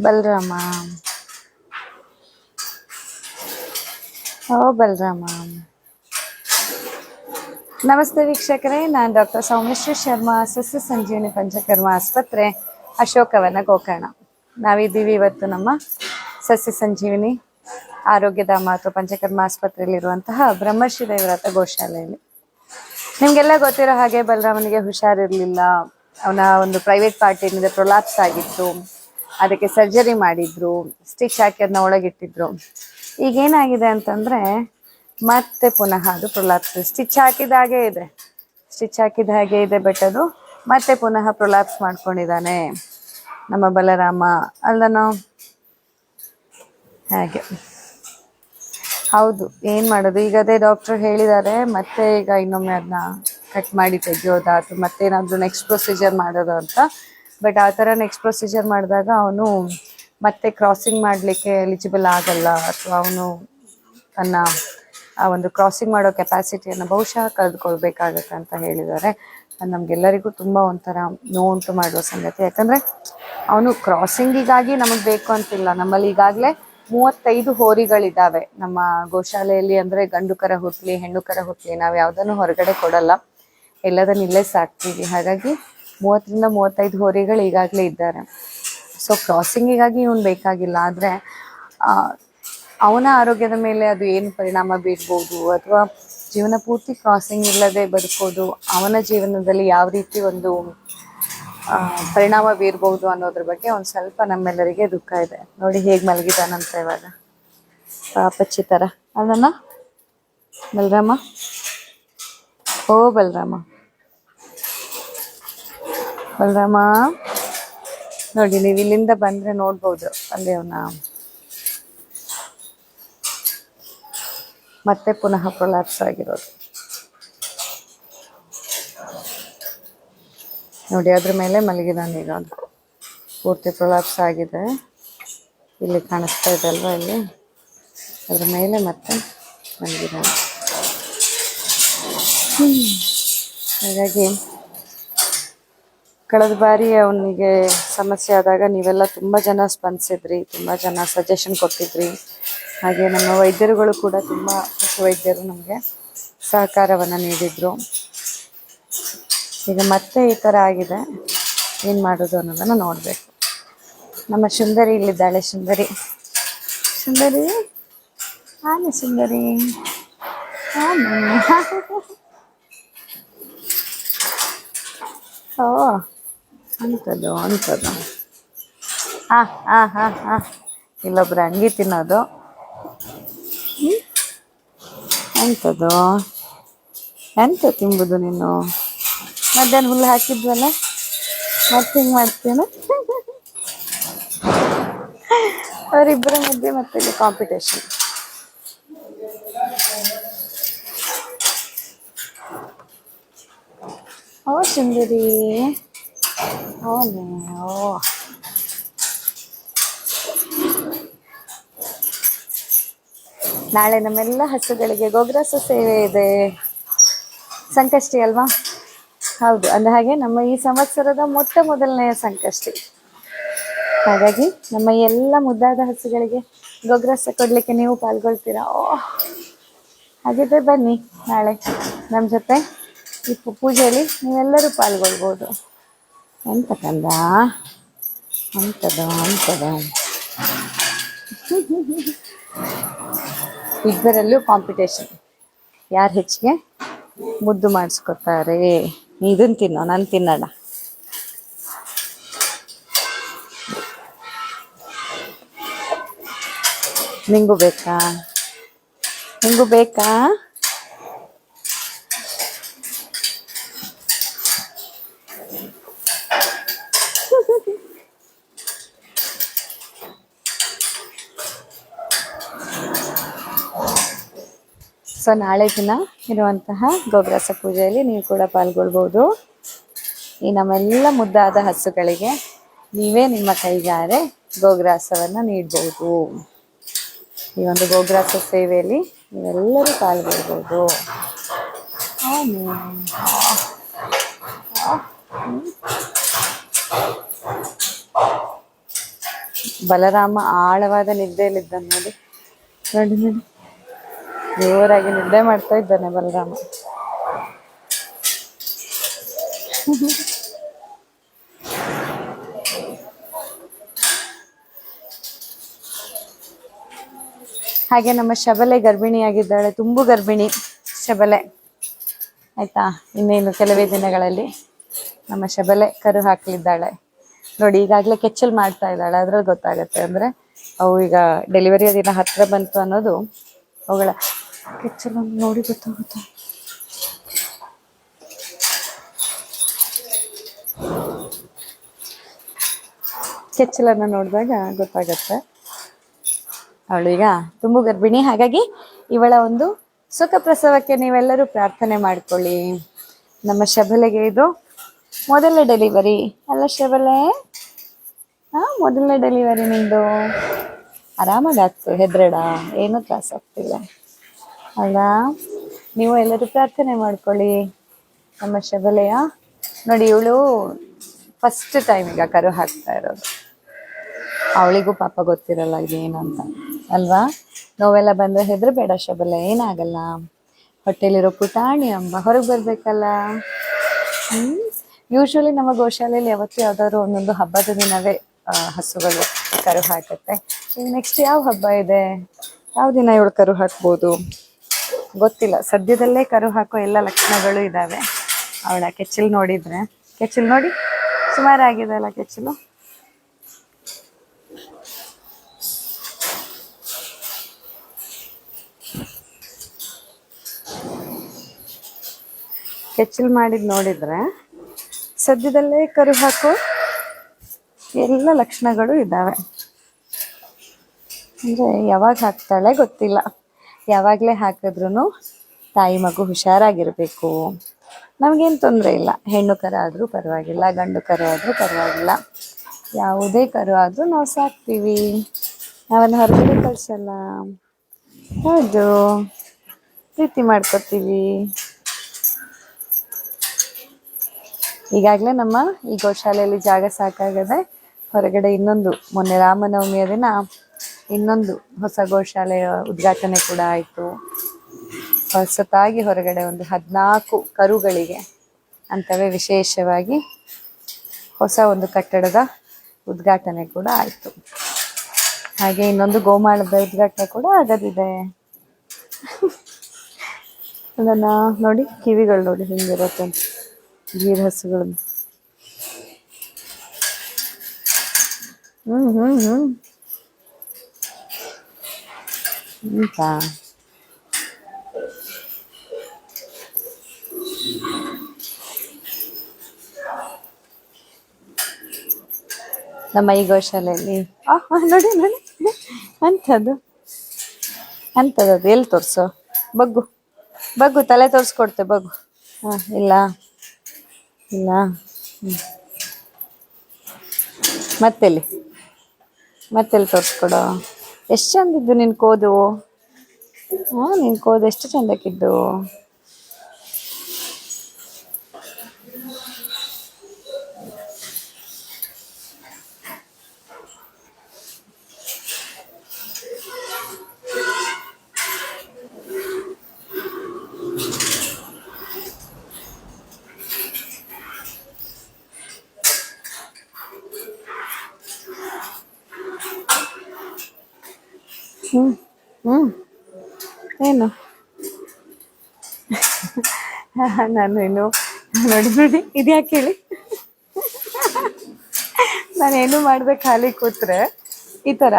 ಬಲರಾಮ. ಓ, ಬಲರಾಮ. ನಮಸ್ತೆ ವೀಕ್ಷಕರೇ, ನಾನು ಡಾಕ್ಟರ್ ಸೌಮೇಶ್ವರ್ ಶರ್ಮಾ, ಸಸ್ಯ ಸಂಜೀವಿನಿ ಪಂಚಕರ್ಮ ಆಸ್ಪತ್ರೆ, ಅಶೋಕವನ ಗೋಕರ್ಣ. ನಾವಿದ್ದೀವಿ ಇವತ್ತು ನಮ್ಮ ಸಸ್ಯ ಸಂಜೀವಿನಿ ಆರೋಗ್ಯದ ಅಥವಾ ಪಂಚಕರ್ಮ ಆಸ್ಪತ್ರೆಯಲ್ಲಿರುವಂತಹ ಬ್ರಹ್ಮಶ್ರೀ ದೇವರಾತ ಗೋಶಾಲೆಯಲ್ಲಿ. ನಿಮಗೆಲ್ಲ ಗೊತ್ತಿರೋ ಹಾಗೆ ಬಲರಾಮನಿಗೆ ಹುಷಾರಿರಲಿಲ್ಲ. ಅವನ ಒಂದು ಪ್ರೈವೇಟ್ ಪಾರ್ಟಿನಿಂದ ಪ್ರೊಲಾಪ್ಸ್ ಆಗಿತ್ತು. ಅದಕ್ಕೆ ಸರ್ಜರಿ ಮಾಡಿದ್ರು ಸ್ಟಿಚ್ ಹಾಕಿ ಅದನ್ನ ಒಳಗಿಟ್ಟಿದ್ರು. ಈಗ ಏನಾಗಿದೆ ಅಂತಂದ್ರೆ ಮತ್ತೆ ಪುನಃ ಅದು ಪ್ರೊಲಾಪ್ಸ್ ಸ್ಟಿಚ್ ಹಾಕಿದ ಹಾಗೆ ಇದೆ. ಸ್ಟಿಚ್ ಹಾಕಿದ ಹಾಗೆ ಇದೆ ಬಟ್ ಅದು ಮತ್ತೆ ಪುನಃ ಪ್ರೊಲಾಪ್ಸ್ ಮಾಡ್ಕೊಂಡಿದ್ದಾನೆ ನಮ್ಮ ಬಲರಾಮ. ಅಲ್ಲನೋ ಹಾಗೆ. ಹೌದು, ಏನ್ ಮಾಡೋದು? ಈಗ ಅದೇ ಡಾಕ್ಟರ್ ಹೇಳಿದ್ದಾರೆ ಮತ್ತೆ ಈಗ ಇನ್ನೊಮ್ಮೆ ಅದನ್ನ ಕಟ್ ಮಾಡಿ ತೆಗಿಯೋದಾ? ಅಥವಾ ಮತ್ತೇನಾದ್ರೂ ನೆಕ್ಸ್ಟ್ ಪ್ರೊಸೀಜರ್ ಮಾಡೋದು ಅಂತ ಬಟ್ ಆ ಥರ ನೆಕ್ಸ್ಟ್ ಪ್ರೊಸೀಜರ್ ಮಾಡಿದಾಗ ಅವನು ಮತ್ತೆ ಕ್ರಾಸಿಂಗ್ ಮಾಡಲಿಕ್ಕೆ ಎಲಿಜಿಬಲ್ ಆಗಲ್ಲ. ಅಥವಾ ಅವನು ತನ್ನ ಆ ಒಂದು ಕ್ರಾಸಿಂಗ್ ಮಾಡೋ ಕೆಪಾಸಿಟಿಯನ್ನು ಬಹುಶಃ ಕಳೆದುಕೊಳ್ಬೇಕಾಗತ್ತೆ ಅಂತ ಹೇಳಿದ್ದಾರೆ. ನಮಗೆಲ್ಲರಿಗೂ ತುಂಬ ಒಂಥರ ನೋವುಂಟು ಮಾಡುವ ಸಂಗತಿ. ಯಾಕಂದ್ರೆ ಅವನು ಕ್ರಾಸಿಂಗಿಗಾಗಿ ನಮಗೆ ಬೇಕು ಅಂತಿಲ್ಲ. ನಮ್ಮಲ್ಲಿ ಈಗಾಗಲೇ ಮೂವತ್ತೈದು ಹೋರಿಗಳಿದ್ದಾವೆ ನಮ್ಮ ಗೋಶಾಲೆಯಲ್ಲಿ ಅಂದ್ರೆ ಗಂಡು ಕರ ಹುಟ್ಲಿ ಹೆಣ್ಣು ಹುಟ್ಲಿ ನಾವು ಯಾವುದನ್ನು ಹೊರಗಡೆ ಕೊಡಲ್ಲ. ಎಲ್ಲದನ್ನ ಇಲ್ಲೇ ಸಾಕ್ತೀವಿ. ಹಾಗಾಗಿ ಮೂವತ್ತರಿಂದ ಮೂವತ್ತೈದು ಹೋರಿಗಳು ಈಗಾಗಲೇ ಇದ್ದಾರೆ. ಸೊ ಕ್ರಾಸಿಂಗಿಗಾಗಿ ಇವನು ಬೇಕಾಗಿಲ್ಲ. ಆದರೆ ಅವನ ಆರೋಗ್ಯದ ಮೇಲೆ ಅದು ಏನು ಪರಿಣಾಮ ಬೀರ್ಬೋದು? ಅಥವಾ ಜೀವನ ಪೂರ್ತಿ ಕ್ರಾಸಿಂಗ್ ಇಲ್ಲದೆ ಬದುಕೋದು ಅವನ ಜೀವನದಲ್ಲಿ ಯಾವ ರೀತಿ ಒಂದು ಪರಿಣಾಮ ಬೀರ್ಬೋದು ಅನ್ನೋದ್ರ ಬಗ್ಗೆ ಒಂದು ಸ್ವಲ್ಪ ನಮ್ಮೆಲ್ಲರಿಗೆ ದುಃಖ ಇದೆ. ನೋಡಿ ಹೇಗೆ ಮಲಗಿದಾನಂತ ಇವಾಗ. ಪಾಪಚ್ಚಿ ಥರ ಅದನ್ನ ಬಲರಾಮ? ಓ, ಬಲರಾಮ. ಬಲರಾಮ ನೋಡಿ, ನೀವು ಇಲ್ಲಿಂದ ಬಂದ್ರೆ ನೋಡ್ಬೋದು. ಅಲ್ಲಿ ಅವನ ಮತ್ತೆ ಪುನಃ ಪ್ರಲಾಪ್ಸ್ ಆಗಿರೋದು. ನೋಡಿ, ಅದ್ರ ಮೇಲೆ ಮಲಗಿದಾನೆ ಈಗ ಪೂರ್ತಿ ಪ್ರಲಾಪ್ಸ್ ಆಗಿದೆ. ಇಲ್ಲಿ ಕಾಣಿಸ್ತಾ ಇದೆ ಅಲ್ವಾ ಇಲ್ಲಿ? ಅದ್ರ ಮೇಲೆ ಮತ್ತೆ ಮಲಗಿದಾನೆ. ಹಾಗಾಗಿ ಕಳೆದ ಬಾರಿ ಅವನಿಗೆ ಸಮಸ್ಯೆ ಆದಾಗ ನೀವೆಲ್ಲ ತುಂಬ ಜನ ಸ್ಪಂದಿಸಿದ್ರಿ, ತುಂಬ ಜನ ಸಜೆಷನ್ ಕೊಟ್ಟಿದ್ರಿ. ಹಾಗೆ ನಮ್ಮ ವೈದ್ಯರುಗಳು ಕೂಡ ತುಂಬ ಪಶು ವೈದ್ಯರು ನಮಗೆ ಸಹಕಾರವನ್ನು ನೀಡಿದರು. ಈಗ ಮತ್ತೆ ಈ ಥರ ಆಗಿದೆ, ಏನು ಮಾಡೋದು ಅನ್ನೋದನ್ನು ನೋಡಬೇಕು. ನಮ್ಮ ಸುಂದರಿ ಇಲ್ಲಿದ್ದಾಳೆ ಸುಂದರಿ ಸುಂದರಿ ಆನೆ ಸುಂದರಿ ಆನೆ ಓ. ಅಂಥದ್ದು ಅಂಥದ್ದು ಹಾಂ ಹಾಂ ಹಾಂ ಹಾಂ ಇಲ್ಲೊಬ್ರು ಅಂಗಿ ತಿನ್ನೋದು? ಎಂಥದ್ದು ಎಂತ ತಿಂಬುದು ನೀನು? ಮಧ್ಯಾಹ್ನ ಹುಲ್ಲು ಹಾಕಿದ್ವಲ್ಲ? ಮತ್ತೆ ಹಿಂಗೆ ಮಾಡ್ತೀನ ಅವರಿಬ್ಬರ ಮಧ್ಯೆ ಮತ್ತೆ ಕಾಂಪಿಟೇಷನ್ ಓ ಸುಂದರಿ. ಓನೇ ಓ ನಾಳೆ ನಮ್ಮೆಲ್ಲ ಹಸುಗಳಿಗೆ ಗೋಗ್ರಾಸ ಸೇವೆ ಇದೆ. ಸಂಕಷ್ಟಿ ಅಲ್ವಾ? ಹೌದು, ಅಂದ ಹಾಗೆ ನಮ್ಮ ಈ ಸಂವತ್ಸರದ ಮೊಟ್ಟ ಮೊದಲನೆಯ ಸಂಕಷ್ಟಿ. ಹಾಗಾಗಿ ನಮ್ಮ ಎಲ್ಲ ಮುದ್ದಾದ ಹಸುಗಳಿಗೆ ಗೊಗ್ರಸ ಕೊಡ್ಲಿಕ್ಕೆ ನೀವು ಪಾಲ್ಗೊಳ್ತೀರಾ? ಓ, ಹಾಗಿದ್ರೆ ಬನ್ನಿ ನಾಳೆ. ನಮ್ಮ ಜೊತೆ ಈ ಪೂಜೆಯಲ್ಲಿ ನೀವೆಲ್ಲರೂ ಪಾಲ್ಗೊಳ್ಬೋದು. ಎಂತ ಕಂದ ಅಂತದ ಅಂತದ ಇಬ್ಬರಲ್ಲೂ ಕಾಂಪಿಟೇಷನ್ ಯಾರು ಹೆಚ್ಚಿಗೆ? ಮುದ್ದು ಮಾಡಿಸ್ಕೊತಾರೆ. ಇದನ್ನ ತಿನ್ನೋ, ನಾನು ತಿನ್ನೋಣ. ನಿಂಗೂ ಬೇಕಾ? ನಿಂಗೂ ಬೇಕಾ? ಸೊ ನಾಳೆ ದಿನ ಇರುವಂತಹ ಗೋಗ್ರಾಸ ಪೂಜೆಯಲ್ಲಿ ನೀವು ಕೂಡ ಪಾಲ್ಗೊಳ್ಬೋದು. ಈ ನಮ್ಮೆಲ್ಲ ಮುದ್ದಾದ ಹಸುಗಳಿಗೆ ನೀವೇ ನಿಮ್ಮ ಕೈಗಾರೆ ಗೋಗ್ರಾಸವನ್ನು ನೀಡಬಹುದು ಈ ಒಂದು ಗೋಗ್ರಾಸ ಸೇವೆಯಲ್ಲಿ ನೀವೆಲ್ಲರೂ ಪಾಲ್ಗೊಳ್ಬೋದು. ಬಲರಾಮ ಆಳವಾದ ನಿದ್ದೆಯಲ್ಲಿದ್ದ ನೋಡಿ. ನೋಡಿ ನೋಡಿ. ಜೋರಾಗಿ ನಿದ್ದೆ ಮಾಡ್ತಾ ಇದ್ದಾನೆ ಬಲರಾಮ. ಹಾಗೆ ನಮ್ಮ ಶಬಲೆ ಗರ್ಭಿಣಿಯಾಗಿದ್ದಾಳೆ, ತುಂಬು ಗರ್ಭಿಣಿ ಶಬಲೆ. ಆಯ್ತಾ? ಇನ್ನೇನು ಕೆಲವೇ ದಿನಗಳಲ್ಲಿ ನಮ್ಮ ಶಬಲೆ ಕರು ಹಾಕಲಿದ್ದಾಳೆ. ನೋಡಿ, ಈಗಾಗಲೇ ಕೆಚ್ಚಲ್ ಮಾಡ್ತಾ ಇದ್ದಾಳೆ. ಅದ್ರಲ್ಲಿ ಗೊತ್ತಾಗತ್ತೆ ಅಂದ್ರೆ, ಅವು ಈಗ ಡೆಲಿವರಿ ದಿನ ಹತ್ರ ಬಂತು ಅನ್ನೋದು ಅವುಗಳ ಕೆಚ್ಚಲನ್ನು ನೋಡಿ ಗೊತ್ತಾಗುತ್ತೆ. ಕೆಚ್ಚಲನ್ನ ನೋಡಿದಾಗ ಗೊತ್ತಾಗತ್ತೆ. ಅವಳೀಗ ತುಂಬು ಗರ್ಭಿಣಿ. ಹಾಗಾಗಿ ಇವಳ ಒಂದು ಸುಖ ಪ್ರಸವಕ್ಕೆ ನೀವೆಲ್ಲರೂ ಪ್ರಾರ್ಥನೆ ಮಾಡ್ಕೊಳ್ಳಿ. ನಮ್ಮ ಶಬಲೆಗೆ ಇದು ಮೊದಲ ಡೆಲಿವರಿ ಅಲ್ಲ ಶಬಲೆ? ಹಾ ಮೊದಲನೇ ಡೆಲಿವರಿ ನಿಂದು. ಆರಾಮಾಗಾಗ್ತು ಹೆದ್ರಡ ಏನೂ ತ್ರಾಸ ಆಗ್ತಿಲ್ಲ. ಅಲ್ಲ ನೀವು ಎಲ್ಲರೂ ಪ್ರಾರ್ಥನೆ ಮಾಡ್ಕೊಳ್ಳಿ. ನಮ್ಮ ಶಬಲೆಯ. ನೋಡಿ, ಇವಳು ಫಸ್ಟ್ ಟೈಮ್ ಈಗ ಕರು ಹಾಕ್ತಾ ಇರೋದು. ಅವಳಿಗೂ ಪಾಪ ಗೊತ್ತಿರಲ್ಲ ಇದೇನು ಅಂತ ಅಲ್ವಾ? ನೋವೆಲ್ಲ ಬಂದ್ರೆ ಬೇಡ ಶಬಲೆ, ಏನಾಗಲ್ಲ. ಹೊಟ್ಟೆಲಿರೋ ಪುಟಾಣಿ ಅಂಬ, ಹೊರಗೆ ಬರ್ಬೇಕಲ್ಲ. ಹ್ಮ್? ಯೂಶ್ವಲಿ ನಮ್ಮ ಗೋಶಾಲೆಯಲ್ಲಿ ಯಾವತ್ತೂ ಯಾವ್ದಾದ್ರು ಒಂದೊಂದು ಹಬ್ಬದ ದಿನವೇ ಹಸುಗಳು ಕರು ಹಾಕುತ್ತೆ. ನೆಕ್ಸ್ಟ್ ಯಾವ ಹಬ್ಬ ಇದೆ? ಯಾವ ದಿನ ಇವಳು ಕರು ಹಾಕ್ಬೋದು? ಗೊತ್ತಿಲ್ಲ. ಸದ್ಯದಲ್ಲೇ ಕರು ಹಾಕೋ ಎಲ್ಲ ಲಕ್ಷಣಗಳು ಇದ್ದಾವೆ ಅವಳ ಕೆಚ್ಚಲು ನೋಡಿದ್ರೆ. ಕೆಚ್ಚಲು ನೋಡಿ. ಸುಮಾರಾಗಿದೆ ಅಲ್ಲ ಕೆಚ್ಚಲು? ಕೆಚ್ಚಲು ಮಾಡಿದ್ ನೋಡಿದ್ರೆ ಸದ್ಯದಲ್ಲೇ ಕರು ಹಾಕೋ ಎಲ್ಲ ಲಕ್ಷಣಗಳು ಇದ್ದಾವೆ ಅಂದರೆ ಯಾವಾಗ ಹಾಕ್ತಾಳೆ ಗೊತ್ತಿಲ್ಲ. ಯಾವಾಗಲೇ ಹಾಕಿದ್ರೂ ತಾಯಿ ಮಗು ಹುಷಾರಾಗಿರಬೇಕು. ನಮಗೇನು ತೊಂದರೆ ಇಲ್ಲ. ಹೆಣ್ಣು ಕರು ಆದರೂ ಪರವಾಗಿಲ್ಲ, ಗಂಡು ಕರು ಆದರೂ ಪರವಾಗಿಲ್ಲ. ಯಾವುದೇ ಕರು ಆದರೂ ನಾವು ಸಾಕ್ತೀವಿ. ನಾವನ್ನು ಹೊರಗಡೆ ಕಳಿಸಲ್ಲ. ಹೌದು. ಪ್ರೀತಿ ಮಾಡ್ಕೊತೀವಿ. ಈಗಾಗಲೇ ನಮ್ಮ ಈ ಗೋಶಾಲೆಯಲ್ಲಿ ಜಾಗ ಸಾಕಾಗದೆ ಹೊರಗಡೆ ಇನ್ನೊಂದು ಮೊನ್ನೆ ರಾಮನವಮಿಯ ದಿನ ಇನ್ನೊಂದು ಹೊಸ ಗೋಶಾಲೆಯ ಉದ್ಘಾಟನೆ ಕೂಡ ಆಯಿತು. ಹೊಸತಾಗಿ ಹೊರಗಡೆ ಒಂದು ಹದಿನಾಲ್ಕು ಕರುಗಳಿಗೆ ಅಂತವೇ ವಿಶೇಷವಾಗಿ ಹೊಸ ಒಂದು ಕಟ್ಟಡದ ಉದ್ಘಾಟನೆ ಕೂಡ ಆಯಿತು. ಹಾಗೆ ಇನ್ನೊಂದು ಗೋಮಾಳದ ಉದ್ಘಾಟನೆ ಕೂಡ ಆಗದಿದೆ. ಅದನ್ನು ನೋಡಿ, ಕಿವಿಗಳು ನೋಡಿ ಹಿಂಗಿರುತ್ತೆ. ಗೀರ್ ಹಸುಗಳು ಹ್ಞೂ ಹ್ಞೂ ಹ್ಮ್. ಅಂತ ನಮ್ಮ ಈ ಗೋಶಾಲೆಯಲ್ಲಿ ನೋಡಿ ನೋಡಿ ಅಂಥದ್ದು. ಅಂಥದ್ದು. ಎಲ್ಲಿ ತೋರಿಸು? ಬಗ್ಗು. ಬಗ್ಗು, ತಲೆ ತೋರಿಸ್ಕೊಡ್ತೆ, ಬಗ್ಗು. ಹಾಂ, ಇಲ್ಲ. ಇಲ್ಲ. ಹ್ಞೂ ಮತ್ತೆಲ್ಲಿ? ಮತ್ತೆಲ್ಲಿ ತೋರಿಸ್ಕೊಡು? ಎಷ್ಟು ಚಂದಿದ್ದು ನಿನ್ನ ಕೋದು? ಹಾಂ ನಿನ್ನ ಕೋದು ಎಷ್ಟು ಚಂದಕ್ಕಿದ್ದು? ಹ್ಞೂ ಹ್ಞೂ ಏನು? ನಾನು ಏನು ನೋಡಿ ಇದ್ಯಾಕೆ ಹೇಳಿ? ನಾನೇನು ಮಾಡಿದೆ ಖಾಲಿ ಕೂತ್ರೆ, ಈ ಥರ.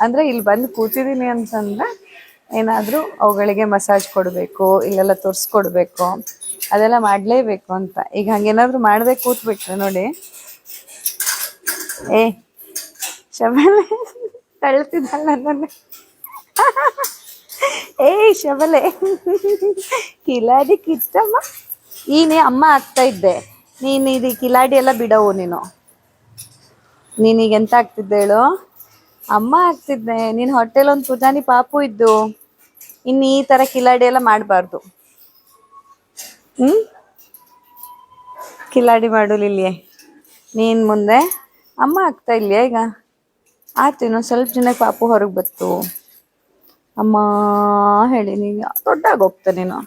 ಅಂದರೆ ಇಲ್ಲಿ ಬಂದು ಕೂತಿದ್ದೀನಿ ಅಂತಂದ್ರೆ, ಏನಾದರೂ ಅವುಗಳಿಗೆ ಮಸಾಜ್ ಕೊಡಬೇಕು, ಇಲ್ಲೆಲ್ಲ ತೋರಿಸ್ಕೊಡ್ಬೇಕು, ಅದೆಲ್ಲ ಮಾಡಲೇಬೇಕು ಅಂತ. ಈಗ ಹಂಗೇನಾದರೂ ಮಾಡದೆ ಕೂತ್ಬಿಟ್ರೆ ನೋಡಿ. ಏ ಕ್ಷಮೆ ತಳ್ತಿದ್ದಲ್ಲ ನನ್ನನ್ನು. ಏಯ್, ಶಬಲೆ. ಕಿಲಾಡಿ ಕಿತ್ತಮ್ಮ ಈನೇ ಅಮ್ಮ ಆಗ್ತಾ ಇದ್ದೆ. ನೀನು ಇದು ಕಿಲಾಡಿ ಎಲ್ಲ ಬಿಡವು ನೀನು. ನೀನೀಗ ಎಂತ ಆಗ್ತಿದ್ದೆ ಹೇಳು? ಅಮ್ಮ ಆಗ್ತಿದ್ದೆ. ನೀನು ಹೊಟ್ಟೆಲೊಂದು ಪೂಜಾನಿ ಪಾಪು ಇದ್ದು, ಇನ್ನು ಈ ಥರ ಕಿಲಾಡಿ ಎಲ್ಲ ಮಾಡಬಾರ್ದು. ಹ್ಞೂ ಕಿಲಾಡಿ ಮಾಡು ಲಿಲ್ಲಿಯೇ. ನೀನು ಮುಂದೆ ಅಮ್ಮ ಆಗ್ತಾ ಇಲ್ಯಾ ಈಗ? ಆಯ್ತು, ಇನ್ನೊಂದು ಸ್ವಲ್ಪ ಜನಕ್ಕೆ ಪಾಪು ಹೊರಗೆ ಬತ್ತು. ಅಮ್ಮ ಹೇಳಿ ನೀನು, ದೊಡ್ಡಾಗ ಹೋಗ್ತೆ ನೀನು.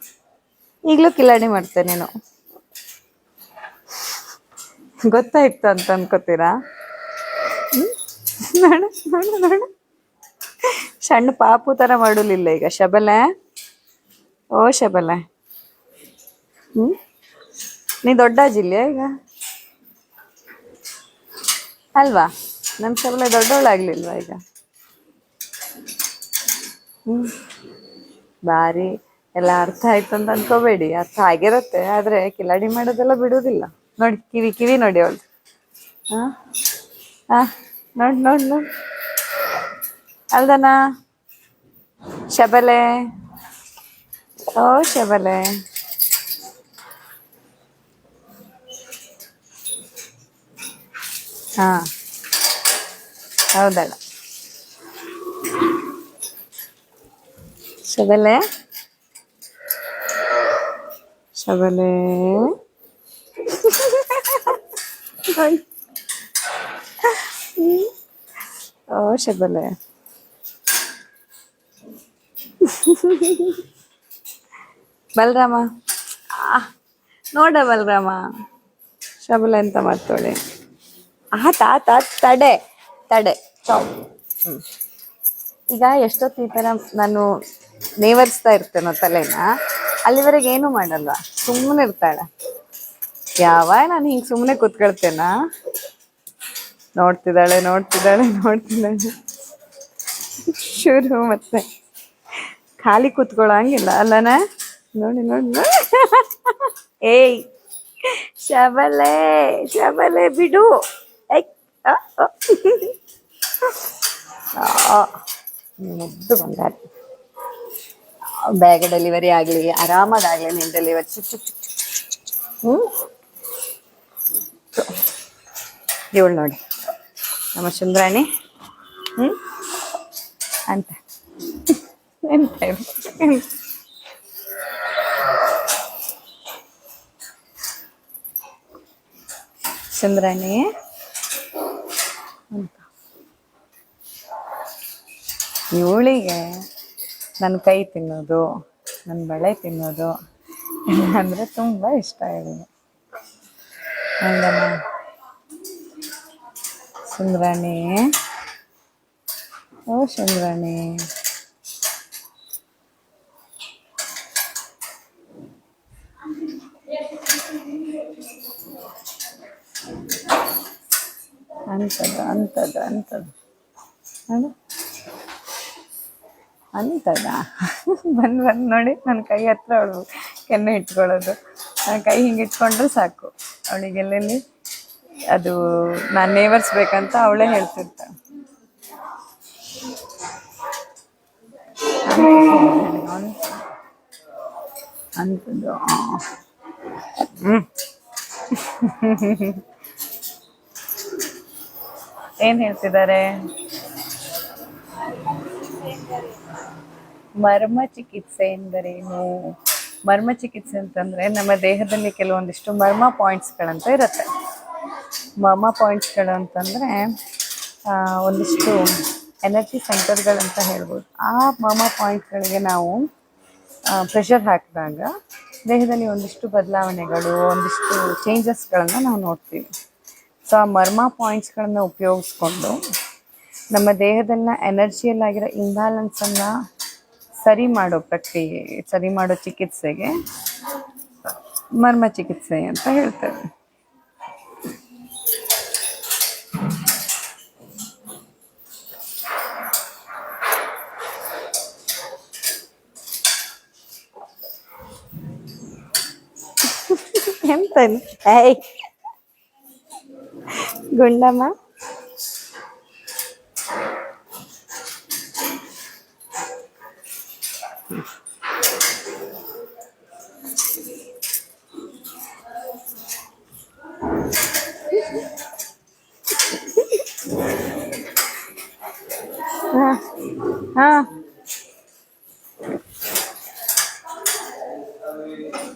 ಈಗಲೂ ಕಿಲಾಡಿ ಮಾಡ್ತೆ ನೀನು. ಗೊತ್ತಾಯ್ತು ಅಂತ ಅನ್ಕೋತೀರಾ? ಸಣ್ಣ ಪಾಪು ತರ ಮಾಡಲಿಲ್ಲ ಈಗ, ಶಬಲೆ. ಓ, ಶಬಲೆ. ಹ್ಮ್? ನೀ ದೊಡ್ಡ ಜಿಲ್ಲೆ ಈಗ? ಅಲ್ವಾ? ನಮ್ಮ ಶಬಲೆ ದೊಡ್ಡವಳಾಗ್ಲಿಲ್ವಾ ಈಗ? ಬಾರಿ ಎಲ್ಲ ಅರ್ಥ ಆಯ್ತು ಅಂತ ಅನ್ಕೋಬೇಡಿ. ಅರ್ಥ ಆಗಿರುತ್ತೆ, ಆದ್ರೆ ಕಿಲಾಡಿ ಮಾಡೋದೆಲ್ಲ ಬಿಡುವುದಿಲ್ಲ. ನೋಡಿ, ಕಿವಿ ಕಿವಿ ನೋಡಿ ಅವಳು. ಹಾ ಹಾ ನೋಡ್ ನೋಡ್ ನೋಡ್. ಅಲ್ದನ? ಶಬಲೆ. ಓ, ಶಬಲೆ. ಹಾ. ಹೌದಲ್ಲ ಶಬಲೆ. ಶಬಲೆ. ಓ ಶಬಲೆ. ಬಲರಾಮ. ಆ, ನೋಡ ಬಲರಾಮ. ಶಬಲೆ ಅಂತ ಮಾಡ್ತಾಳೆ. ಆತ ಆತ ತಡೆ ತಡೆ ಚಾಪ್. ಈಗ ಎಷ್ಟೊತ್ತು ಈ ಥರ ನಾನು ನೇವರಿಸ್ತಾ ಇರ್ತೇನೋ ತಲೆನ. ಅಲ್ಲಿವರೆಗೆ ಏನು ಮಾಡಲ್ಲ ಸುಮ್ಮನೆ ಇರ್ತಾಳೆ. ಯಾವಾಗ ನಾನು ಹಿಂಗೆ ಸುಮ್ಮನೆ ಕೂತ್ಕೊಳ್ತೇನಾ? ನೋಡ್ತಿದ್ದಾಳೆ ನೋಡ್ತಿದ್ದಾಳೆ ನೋಡ್ತಿದ್ದಾಳೆ. ಶುರು ಮತ್ತೆ. ಖಾಲಿ ಕೂತ್ಕೊಳ್ಳಂಗಿಲ್ಲ ಅಲ್ಲನ? ನೋಡಿ ನೋಡಿ ನೋಡಿ. ಏಯ್, ಶಬಲೆ ಶಬಲೆ ಬಿಡು. ಮುದ್ದು ಬಂಗಾರ ಬೇಗ ಡೆಲಿವರಿ ಆಗಲಿ, ಆರಾಮದಾಗ್ಲಿ ನಿನ್ನ ಡೆಲಿವರಿ ಚುಕ್ ಚುಕ್ ಚುಕ್ ಹ್ಞೂ ಇವಳು ನೋಡಿ. ನಮ್ಮ ಸುಂದ್ರಾಣಿ. ಹ್ಞೂ ಅಂತ. ಎಂತ? ಸುಂದ್ರಾಣಿ. ಇವಳಿಗೆ ನನ್ನ ಕೈ ತಿನ್ನೋದು ನನ್ನ ಬಳೆ ತಿನ್ನೋದು ಅಂದರೆ ತುಂಬ ಇಷ್ಟ ಇವಳಿಗೆ ಹಂಗಮ್ಮ ಸುಂದ್ರಾಣಿ. ಓ, ಸುಂದ್ರಾಣಿ. ಅಂಥದ್ದು ಅಂಥದ್ದು ಅಂಥದ್ದು. ಅಂತದ ಬಂದು ಬಂದು ನೋಡಿ ನನ್ನ ಕೈ ಹತ್ರ ಅವಳು ಕೆನ್ನೆ ಇಟ್ಕೊಳ್ಳೋದು. ನನ್ನ ಕೈ ಹಿಂಗೆ ಇಟ್ಕೊಂಡ್ರೆ ಸಾಕು. ಅವಳಿಗೆ ಎಲ್ಲೆಲ್ಲಿ ಅದು ನಾನು ನೇವರ್ಸ್ಬೇಕಂತ ಅವಳೇ ಹೇಳ್ತಿರ್ತಾಳೆ. ಅಂತದ್ದು ಏನು ಹೇಳ್ತಿದ್ದಾರೆ? ಮರ್ಮ ಚಿಕಿತ್ಸೆ ಎಂದರೇನು? ಮರ್ಮ ಚಿಕಿತ್ಸೆ ಅಂತಂದರೆ ನಮ್ಮ ದೇಹದಲ್ಲಿ ಕೆಲವೊಂದಿಷ್ಟು ಮರ್ಮ ಪಾಯಿಂಟ್ಸ್ಗಳಂತ ಇರುತ್ತೆ. ಮರ್ಮ ಪಾಯಿಂಟ್ಸ್ಗಳು ಅಂತಂದರೆ ಒಂದಿಷ್ಟು ಎನರ್ಜಿ ಸೆಂಟರ್ಗಳಂತ ಹೇಳ್ಬೋದು. ಆ ಮರ್ಮ ಪಾಯಿಂಟ್ಗಳಿಗೆ ನಾವು ಪ್ರೆಷರ್ ಹಾಕಿದಾಗ ದೇಹದಲ್ಲಿ ಒಂದಿಷ್ಟು ಬದಲಾವಣೆಗಳು, ಒಂದಿಷ್ಟು ಚೇಂಜಸ್ಗಳನ್ನು ನಾವು ನೋಡ್ತೀವಿ. ಸೊ ಆ ಮರ್ಮ ಪಾಯಿಂಟ್ಸ್ಗಳನ್ನು ಉಪಯೋಗಿಸ್ಕೊಂಡು ನಮ್ಮ ದೇಹದಲ್ಲಿನ ಎನರ್ಜಿಯಲ್ಲಾಗಿರೋ ಇಂಬ್ಯಾಲೆನ್ಸನ್ನು ಸರಿ ಮಾಡೋ ಪ್ರಕ್ರಿಯೆ ಸರಿ ಮಾಡೋ ಚಿಕಿತ್ಸೆಗೆ ಮರ್ಮ ಚಿಕಿತ್ಸೆ ಅಂತ ಹೇಳ್ತೇವೆ ಎಂತ ಇದು? ಏಯ್! ಗುಂಡಮ್ಮ ಹಾ ಹಾ.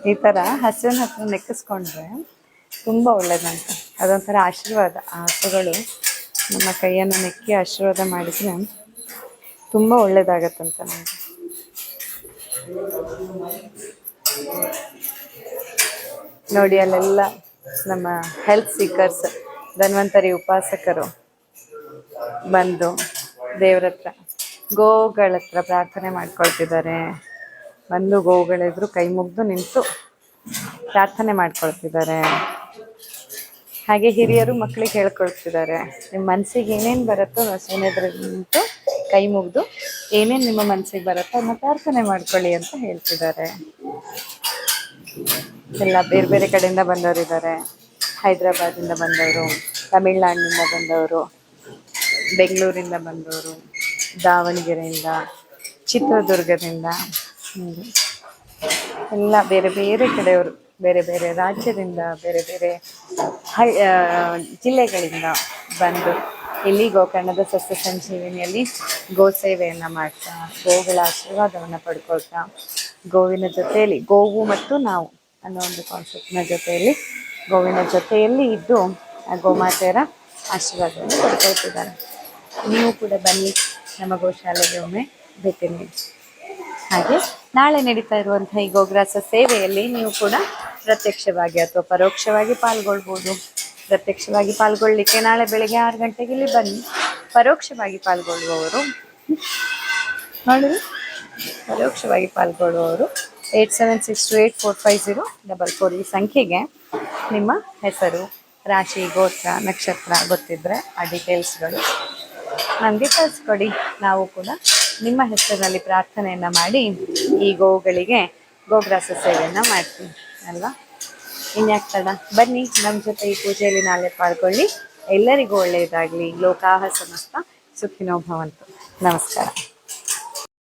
ಈ ಥರ ಹಸುವಿನ ಹತ್ರ ನೆಕ್ಕಿಸ್ಕೊಂಡ್ರೆ ತುಂಬ ಒಳ್ಳೇದಂತ. ಅದೊಂಥರ ಆಶೀರ್ವಾದ. ಆ ಹಸುಗಳು ನಮ್ಮ ಕೈಯನ್ನು ನೆಕ್ಕಿ ಆಶೀರ್ವಾದ ಮಾಡಿದ್ರೆ ತುಂಬ ಒಳ್ಳೇದಾಗತ್ತಂತ ನಮಗೆ. ನೋಡಿ, ಅಲ್ಲೆಲ್ಲ ನಮ್ಮ ಹೆಲ್ತ್ ಸೀಕರ್ಸ್ ಧನ್ವಂತರಿ ಉಪಾಸಕರು ಬಂದು ದೇವ್ರ ಹತ್ರ ಗೋಗಳ ಹತ್ರ ಪ್ರಾರ್ಥನೆ ಮಾಡ್ಕೊಳ್ತಿದ್ದಾರೆ. ಬಂದು ಗೋಗಳೆದ್ರು ಕೈ ಮುಗ್ದು ನಿಂತು ಪ್ರಾರ್ಥನೆ ಮಾಡ್ಕೊಳ್ತಿದ್ದಾರೆ. ಹಾಗೆ ಹಿರಿಯರು ಮಕ್ಕಳಿಗೆ ಹೇಳ್ಕೊಳ್ತಿದ್ದಾರೆ. ನಿಮ್ಮ ಮನಸ್ಸಿಗೆ ಏನೇನು ಬರುತ್ತೋ ಹಸುವಿನ ನಿಂತು ಕೈ ಮುಗ್ದು ಏನೇನು ನಿಮ್ಮ ಮನಸ್ಸಿಗೆ ಬರುತ್ತೋ ಅದನ್ನ ಪ್ರಾರ್ಥನೆ ಮಾಡ್ಕೊಳ್ಳಿ ಅಂತ ಹೇಳ್ತಿದ್ದಾರೆ. ಎಲ್ಲ ಬೇರೆ ಬೇರೆ ಕಡೆಯಿಂದ ಬಂದವರಿದ್ದಾರೆ ಹೈದರಾಬಾದಿಂದ ಬಂದವರು, ತಮಿಳ್ನಾಡಿನಿಂದ ಬಂದವರು, ಬೆಂಗಳೂರಿಂದ ಬಂದವರು. ದಾವಣಗೆರೆಯಿಂದ, ಚಿತ್ರದುರ್ಗದಿಂದ ಎಲ್ಲ ಬೇರೆ ಬೇರೆ ಕಡೆಯವರು, ಬೇರೆ ಬೇರೆ ರಾಜ್ಯದಿಂದ, ಬೇರೆ ಬೇರೆ ಹೈ ಜಿಲ್ಲೆಗಳಿಂದ ಬಂದು ಇಲ್ಲಿ ಗೋಕರ್ಣದ ಸಸ್ಯ ಸಂಜೀವಿನಿಯಲ್ಲಿ ಗೋ ಸೇವೆಯನ್ನು ಮಾಡ್ತಾ, ಗೋಗಳ ಆಶೀರ್ವಾದವನ್ನು ಪಡ್ಕೊಳ್ತಾ, ಗೋವಿನ ಜೊತೆಯಲ್ಲಿ, ಗೋವು ಮತ್ತು ನಾವು ಅನ್ನೋ ಒಂದು ಕಾನ್ಸೆಪ್ಟ್ನ ಜೊತೆಯಲ್ಲಿ, ಗೋವಿನ ಜೊತೆಯಲ್ಲಿ ಇದ್ದು ಗೋಮಾತೆಯರ ಆಶೀರ್ವಾದವನ್ನು ಪಡ್ಕೊಳ್ತಿದ್ದಾರೆ. ನೀವು ಕೂಡ ಬನ್ನಿ. ನಮ್ಮ ಗೋಶಾಲೆಗೆ ಒಮ್ಮೆ ಭೇಟಿ ನೀಡಿ ಹಾಗೆ ನಾಳೆ ನಡೀತಾ ಇರುವಂತಹ ಈ ಗೋಗ್ರಾಸ ಸೇವೆಯಲ್ಲಿ ನೀವು ಕೂಡ ಪ್ರತ್ಯಕ್ಷವಾಗಿ ಅಥವಾ ಪರೋಕ್ಷವಾಗಿ ಪಾಲ್ಗೊಳ್ಬೋದು. ಪ್ರತ್ಯಕ್ಷವಾಗಿ ಪಾಲ್ಗೊಳ್ಳಿಕ್ಕೆ ನಾಳೆ ಬೆಳಿಗ್ಗೆ ಆರು ಗಂಟೆಗೆ ಇಲ್ಲಿ ಬನ್ನಿ. ಪರೋಕ್ಷವಾಗಿ ಪಾಲ್ಗೊಳ್ಳುವವರು ನೋಡಿ ಪರೋಕ್ಷವಾಗಿ ಪಾಲ್ಗೊಳ್ಳುವವರು eight seven six two eight four five zero double four ಈ ಸಂಖ್ಯೆಗೆ ನಿಮ್ಮ ಹೆಸರು, ರಾಶಿ, ಗೋತ್ರ, ನಕ್ಷತ್ರ ಗೊತ್ತಿದ್ದರೆ ಆ ಡೀಟೇಲ್ಸ್ಗಳು ನಮಗೆ ಕಳಿಸ್ಕೊಡಿ ನಾವು ಕೂಡ ನಿಮ್ಮ ಹೆಸರಿನಲ್ಲಿ ಪ್ರಾರ್ಥನೆಯನ್ನು ಮಾಡಿ ಈ ಗೋವುಗಳಿಗೆ ಗೋಗ್ರಾಸ ಸೇವೆಯನ್ನು ಮಾಡ್ತೀವಿ, ಅಲ್ವಾ? ಇನ್ಯಾಕ್ ತಡ ಬನ್ನಿ ನಮ್ಮ ಜೊತೆ ಈ ಪೂಜೆಯಲ್ಲಿ ನಾಳೆ ಪಾಲ್ಗೊಳ್ಳಿ. ಎಲ್ಲರಿಗೂ ಒಳ್ಳೆಯದಾಗಲಿ. ಲೋಕಾಹ ಸಮಸ್ತ ಸುಖಿನೋ ಭವಂತು ನಮಸ್ಕಾರ.